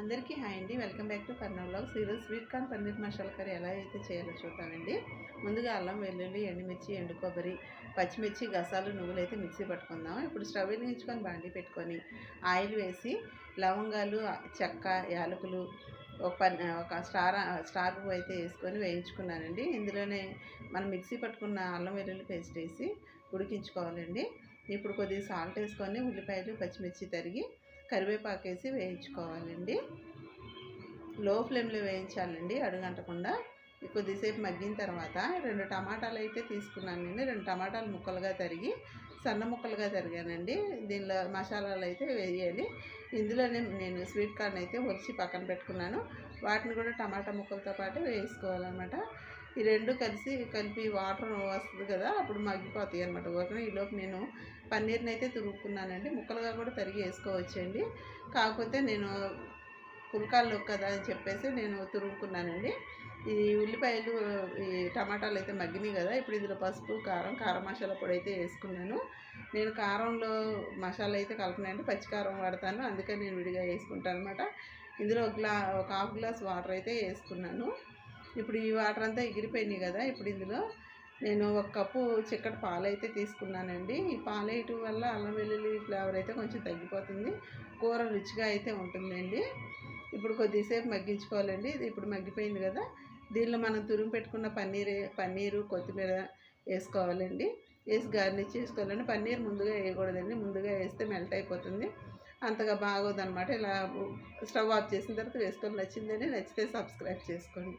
అందరికీ హాయ్ అండి. Welcome back to Kurnool vlogs ఈరోజు sweet corn paneer masala curry ఎలా అయితే చేయాలో చూద్దామండి. ముందుగా అల్లం వెల్లుల్లి ఎండుమిర్చి ఎండు కొబ్బరి పచ్చిమిర్చి గసాలు నువ్వులు అయితే మిక్సీ పట్టుకుందాం. ఇప్పుడు స్టవ్ వెలిగించుకొని బాండి పెట్టుకొని ఆయిల్ వేసి లవంగాలు చెక్క యాలకులు ఒక పన్ ఒక స్టార్ స్టార్ పువ్వు అయితే వేసుకొని వేయించుకున్నానండి. ఇందులోనే మనం మిక్సీ పట్టుకున్న అల్లం వెల్లుల్లి పేస్ట్ వేసి ఉడికించుకోవాలండి. ఇప్పుడు కొద్దిగా సాల్ట్ వేసుకొని ఉల్లిపాయలు పచ్చిమిర్చి తరిగి కరివేపాకు వేసి వేయించుకోవాలండి. లో ఫ్లేమ్లో వేయించాలండి అడుగంటకుండా. కొద్దిసేపు మగ్గిన తర్వాత రెండు టమాటాలు అయితే తీసుకున్నాను నేను. రెండు టమాటాలు ముక్కలుగా తరిగి సన్న ముక్కలుగా తరిగానండి. దీనిలో మసాలాలు అయితే వేయాలి. ఇందులోనే నేను స్వీట్ కార్న్ అయితే ఒలిచి పక్కన పెట్టుకున్నాను. వాటిని కూడా టమాటా ముక్కలతో పాటు వేసుకోవాలన్నమాట. ఈ రెండు కలిసి కలిపి వాటర్ వస్తుంది కదా అప్పుడు మగ్గిపోతాయి అనమాట ఊరికనే ఈలోపు నేను పన్నీర్ని అయితే తురుక్కున్నానండి ముక్కలుగా కూడా తరిగి వేసుకోవచ్చండి. కాకపోతే నేను పుల్కాల్లో కదా అని చెప్పేసి నేను తురుముకున్నానండి ఈ ఉల్లిపాయలు ఈ టమాటాలు అయితే మగ్గినాయి కదా ఇప్పుడు ఇందులో పసుపు కారం కారం మసాలా పొడి అయితే వేసుకున్నాను. నేను కారంలో మసాలా అయితే కలపనండి పచ్చికారం వాడతాను. అందుకని నేను విడిగా వేసుకుంటాను అనమాట ఇందులో ఒక గ్లా ఒక హాఫ్ గ్లాస్ వాటర్ అయితే వేసుకున్నాను. ఇప్పుడు ఈ వాటర్ అంతా ఎగిరిపోయినాయి కదా ఇప్పుడు ఇందులో. నేను ఒక కప్పు చిక్కటి పాలు అయితే తీసుకున్నానండి. ఈ పాలు వేయటం వల్ల అల్లం వెల్లుల్లి ఫ్లేవర్ అయితే కొంచెం తగ్గిపోతుంది. కూర రుచిగా అయితే ఉంటుందండి. ఇప్పుడు కొద్దిసేపు మగ్గించుకోవాలండి. ఇది ఇప్పుడు మగ్గిపోయింది కదా. దీనిలో మనం తురుము పెట్టుకున్న పన్నీర్ పన్నీరు కొత్తిమీర వేసుకోవాలండి. వేసి గార్నిష్ చేసుకోవాలండి. పన్నీర్ ముందుగా వేయకూడదండి. ముందుగా వేస్తే మెల్ట్ అయిపోతుంది. అంతగా బాగోదన్నమాట. ఇలా స్టవ్ ఆఫ్ చేసిన తర్వాత వేసుకొని నచ్చిందని నచ్చితే సబ్స్క్రైబ్ చేసుకోండి.